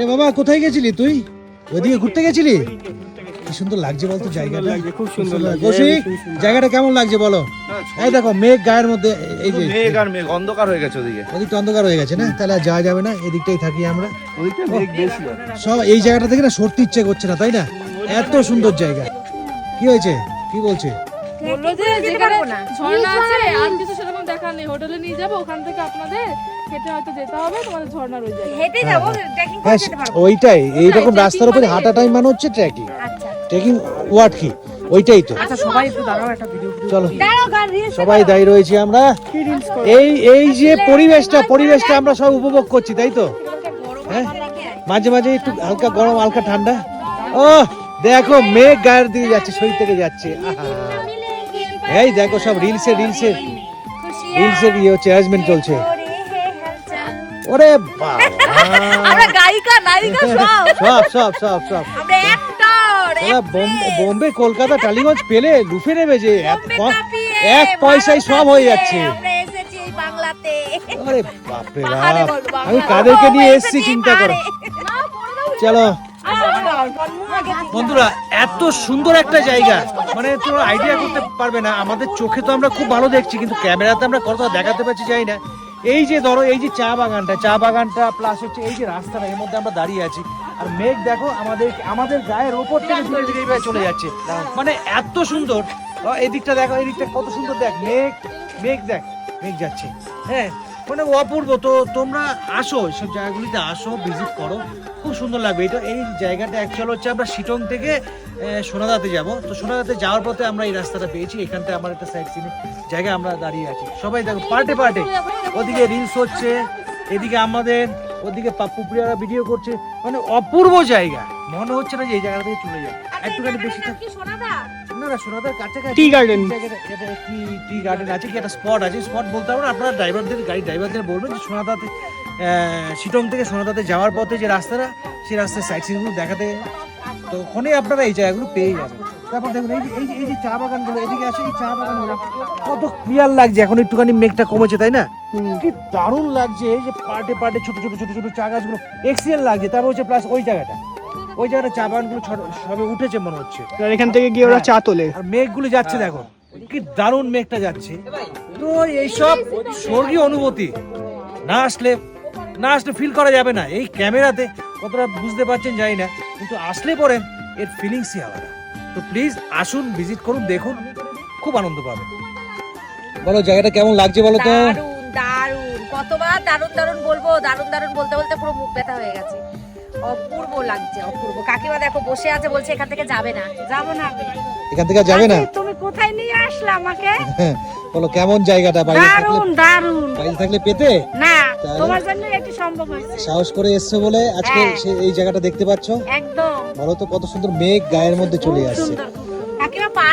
এ বাবা কোথায় গেছিলি তুই? ওইদিকে ঘুরতে গেছিলি? কি সুন্দর লাগছে বলতো জায়গাটা। খুব সুন্দর লাগছে। জায়গাটা কেমন লাগছে বলো? এই দেখো মেঘ গায়ের মধ্যে এই যে মেঘ আর মেঘ অন্ধকার হয়ে গেছে ওদিকে। ওদিকটা অন্ধকার হয়ে গেছে না? তাহলে আর যাওয়া যাবে না এদিকটাই থাকি আমরা। ওদিকটা মেঘ বেশি সব এই জায়গাটা থেকে না সরতে ইচ্ছে করছে না তাই না? এত সুন্দর জায়গা। কি হয়েছে? কি বলছে? বলল যে যেখানে ঝর্ণা আছে আর কিছু হোটেলে নিয়ে যাব ওখান থেকে আপনাদের হেঁটে হয়তো যেতে হবে তোমাদের ঝর্ণার ওই জায়গায় হেঁটে যাব ট্রেকিং হ্যাঁ করে পারব ওইটাই এইরকম trekking রাস্তার উপরে মানে হাঁটা টাইম মানে হচ্ছে ট্রেকিং আচ্ছা। ট্রেকিং ওয়ার্ড কি ওইটাই তো। আচ্ছা সবাই একটু দাঁড়াও একটা ভিডিও চলো। সবাই দাঁড়িয়ে রয়েছি আমরা। এই এই যে পরিবেশটা পরিবেশটা আমরা সব উপভোগ করছি তাই তো? হ্যাঁ? মাঝে মাঝে একটু হালকা গরম হালকা ঠান্ডা। ও দেখো মেঘ গায়ের দিকে যাচ্ছে শরীর থেকে যাচ্ছে। এই দেখো সব রিলসে রিলসে রিলসে ইয়ে হচ্ছে অ্যারেঞ্জমেন্ট চলছে। ওরে আমরা গায়িকা নায়িকা সব। সব সব সব সব। আমরা অ্যাক্টর বোম্বে বোম্বে কলকাতা টালিগঞ্জ পেলে লুফে নেবে যে এক পয়সায় সব হয়ে যাচ্ছে। আমরা এসেছি এই বাংলাতে। আরে বাপরে বাপ। আমি কাদেরকে নিয়ে এসেছি চিন্তা করো। চলো। বন্ধুরা এত সুন্দর একটা জায়গা। মানে তোমরা আইডিয়া করতে পারবে না। আমাদের চোখে তো আমরা খুব ভালো দেখছি, কিন্তু ক্যামেরাতে আমরা কতটা দেখাতে পারছি যাই না। এই যে ধরো, এই যে চা বাগানটা চা বাগানটা প্লাস হচ্ছে এই যে রাস্তাটা, এর মধ্যে আমরা দাঁড়িয়ে আছি। আর মেঘ দেখো, আমাদের আমাদের গায়ের ওপর থেকে চলে যাচ্ছে। মানে এত সুন্দর। এদিকটা দেখো এদিকটা কত সুন্দর দেখ। মেঘ মেঘ দেখ, মেঘ যাচ্ছে। হ্যাঁ। মানে অপূর্ব। তো তোমরা আসো সব জায়গাগুলিতে আসো ভিজিট করো। খুব সুন্দর লাগবে। এটা, এই জায়গাটা অ্যাকচুয়াল হচ্ছে আমরা শিটং থেকে সোনাদাতে যাব। তো সোনাদাতে যাওয়ার পথে আমরা এই রাস্তাটা পেয়েছি। এখানটা আমার একটা সাইড সিনে জায়গায় আমরা দাঁড়িয়ে আছি। সবাই দেখো, পার্টে পার্টে। ওদিকে রিলস হচ্ছে, এদিকে আমাদের, ওদিকে পাপ্পু প্রিয়ারা ভিডিও করছে। মানে অপূর্ব জায়গা। মনে হচ্ছে না যে এই জায়গা থেকে চলে যায় একটুখানি বেশি শোনাদা না না সোনাদার কাছাকাছি টি গার্ডেন। জায়গাটা এটা কি টি গার্ডেন? আছে কি একটা স্পট আছে স্পট বলতে পারবেন আপনারা ড্রাইভারদের গাড়ি ড্রাইভারদের বলবেন যে সোনাদাতে শিটং থেকে সোনাদাতে যাওয়ার পথে যে রাস্তাটা সেই রাস্তার সাইড সিনগুলো দেখাতে তো ওখানেই আপনারা এই জায়গাগুলো পেয়ে যাবেন। তারপর দেখুন এই যে এই যে এই যে চা বাগানগুলো এদিকে আসে এই চা বাগানগুলো। কত ক্লিয়ার লাগছে এখন একটুখানি মেঘটা কমেছে তাই না? কি দারুণ লাগছে এই যে পার্টে পার্টে ছোট ছোট ছোট ছোট চা গাছগুলো। এক্সিলেন্ট লাগছে। তারপর হচ্ছে প্লাস ওই জায়গাটা। ওই জায়গাটা চা বাগানগুলো সবে উঠেছে মনে হচ্ছে। আর এখান থেকে গিয়ে ওরা চা তোলে। আর মেঘগুলো যাচ্ছে দেখো কি দারুণ মেঘটা যাচ্ছে। তো এইসব স্বর্গীয় অনুভূতি না আসলে না আসলে ফিল করা যাবে না। এই ক্যামেরাতে কতটা বুঝতে পারছেন জানি না কিন্তু আসলে পরে এর ফিলিংসই আলাদা। তো প্লিজ আসুন ভিজিট করুন দেখুন খুব আনন্দ পাবেন। বলো জায়গাটা কেমন লাগছে বলো তো? দারুণ দারুণ কতবার দারুণ দারুণ বলব দারুণ দারুণ বলতে বলতে পুরো মুখ ব্যথা হয়ে গেছে। অপূর্ব লাগছে অপূর্ব। কাকিমা দেখো বসে আছে বলছে এখান থেকে যাবে না। যাব না এখান থেকে যাবে না? তুমি কোথায় নিয়ে আসলে আমাকে? বলো কেমন জায়গাটা? বাইরে দারুণ দারুণ বাইরে থাকলে পেতে? না তোমার জন্য একটু সম্ভব হয়েছে। সাহস করে এসছো বলে আজকে হ্যাঁ। সে- এই জায়গাটা দেখতে পাচ্ছ? একদম। বলো তো কত সুন্দর মেঘ গায়ের মধ্যে চলে আসছে।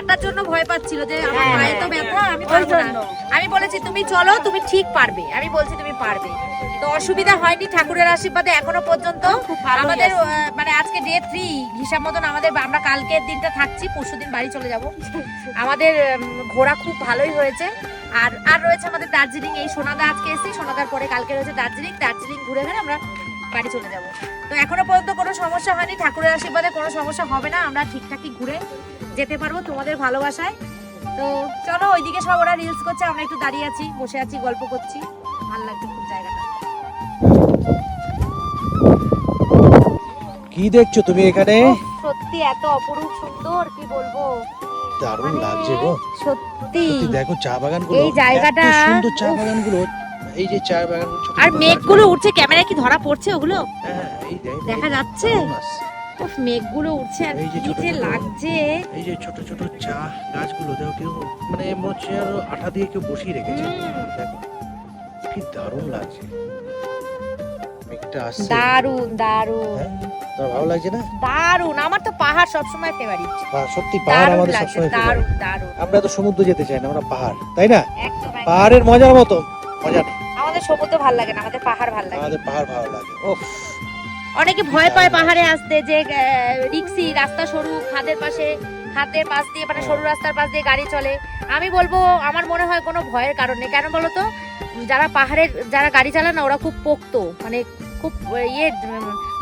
সুন্দর। জন্য ভয় পাচ্ছিল যে আমার পায়ে তো ব্যথা আমি পারব না। আমি বলেছি তুমি চলো তুমি ঠিক পারবে। আমি বলছি তুমি পারবে। তো অসুবিধা হয়নি ঠাকুরের আশীর্বাদে এখনও পর্যন্ত। আমাদের মানে আজকে ডে থ্রি হিসাব মতন আমাদের আমরা কালকের দিনটা থাকছি পরশুদিন বাড়ি চলে যাব। আমাদের ঘোরা খুব ভালোই হয়েছে। আর আর রয়েছে আমাদের দার্জিলিং। এই সোনাদা আজকে এসেছি সোনাদার পরে কালকে রয়েছে দার্জিলিং। দার্জিলিং ঘুরে গেলে আমরা বাড়ি চলে যাব। তো এখনও পর্যন্ত কোনো সমস্যা হয়নি। ঠাকুরের আশীর্বাদে কোনো সমস্যা হবে না। আমরা ঠিকঠাকই ঘুরে যেতে পারব তোমাদের ভালোবাসায়। তো চলো ওইদিকে সব ওরা রিলস করছে আমরা একটু দাঁড়িয়ে আছি বসে আছি গল্প করছি। ভালো লাগছে খুব জায়গাটা। কি দেখছ তুমি এখানে? সত্যি এত অপরূপ সুন্দর কি বলব? দারুণ মানে লাগছে গো। সত্যি। দেখো চা বাগানগুলো এই জায়গাটা- সুন্দর চা উফ। বাগানগুলো এই যে চা বাগান আর মেঘগুলো উঠছে ক্যামেরায় কি ধরা পড়ছে ওগুলো? হ্যাঁ, দেখা যাচ্ছে? দারুণ উফ, মেঘগুলো উঠছে আর কি যে লাগছে। এই যে ছোট ছোট চা গাছগুলো দেখো কেউ মানে মনে হচ্ছে আরও আঠা দিয়ে কেউ বসিয়ে রেখেছে। দেখো কি দারুণ লাগছে। মেঘটা আসছে। দারুণ দারুণ হ্যাঁ? ভালো লাগছে না? দারুণ আমার তো পাহাড় সবসময় ফেভারিট সত্যি পাহাড় আমাদের সবসময় দারুণ favorite। দারুণ আমরা তো সমুদ্র যেতে চাই না আমরা পাহাড় তাই না। পাহাড়ের মজার মতো মজা নেই। আমাদের সমুদ্র ভালো লাগে না আমাদের পাহাড় ভালো লাগে। আমাদের পাহাড় ভালো লাগে ও অনেকে ভয় পায় পাহাড়ে আসতে যে রিক্সি রাস্তা সরু খাদের পাশে খাদের পাশ দিয়ে মানে সরু রাস্তার পাশ দিয়ে গাড়ি চলে। আমি বলব আমার মনে হয় কোনো ভয়ের কারণ নেই। কেন বলো তো? যারা পাহাড়ের যারা গাড়ি চালায় না ওরা খুব পোক্ত মানে খুব ইয়ে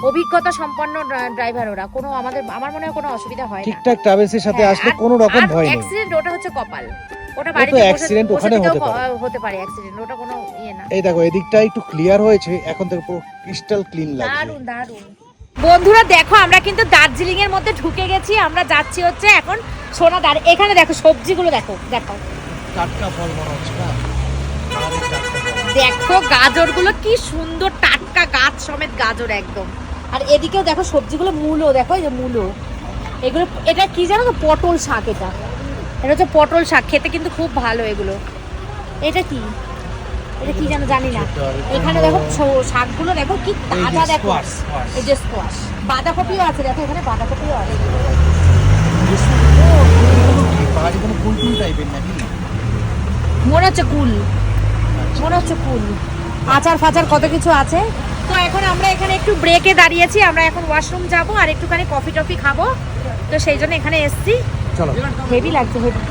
অভিজ্ঞতা সম্পন্ন ড্রাইভার ওরা। কোনো আমাদের আমার মনে হয় কোনো অসুবিধা হয় না। ঠিকঠাক ট্রাভেলসের সাথে হ্যাঁ, আসলে কোনো রকম ভয় নেই। অ্যাক্সিডেন্ট ওটা হচ্ছে কপাল। ওটা বাড়িতে বসে- ওখানে হতে পারে। হতে পারে অ্যাক্সিডেন্ট ওটা কোনো ইয়ে না। এই দেখো এদিকটা একটু ক্লিয়ার হয়েছে এখন থেকে পুরো ক্রিস্টাল ক্লিন লাগছে। দারুণ দারুণ বন্ধুরা দেখো আমরা কিন্তু দার্জিলিং এর মধ্যে ঢুকে গেছি আমরা যাচ্ছি হচ্ছে এখন সোনাদার এখানে দেখো সবজিগুলো দেখো দেখো। টাটকা ফল মনে হচ্ছে। দেখো গাজরগুলো কি সুন্দর টাটকা গাছ সমেত গাজর একদম। আর এদিকেও দেখো সবজিগুলো মূলো দেখো এই যে মূলো। এগুলো এটা কি জানো তো পটল শাক এটা। এটা হচ্ছে পটল শাক খেতে কিন্তু খুব ভালো এগুলো। এটা কি? এটা কি জানো জানি না। এখানে দেখো শাকগুলো দেখো কি তাজা দেখো। এই যে স্কোয়াশ বাঁধাকপিও আছে দেখো এখানে বাঁধাকপিও আছে। মনে হচ্ছে কুল। মনে হচ্ছে কুল। আচার ফাচার কত কিছু আছে। তো এখন আমরা এখানে একটু ব্রেকে দাঁড়িয়েছি। আমরা এখন ওয়াশরুম যাব আর একটুখানি কফি টফি খাব। তো সেই জন্য এখানে এসছি। চলো। হেভি লাগছে হেভি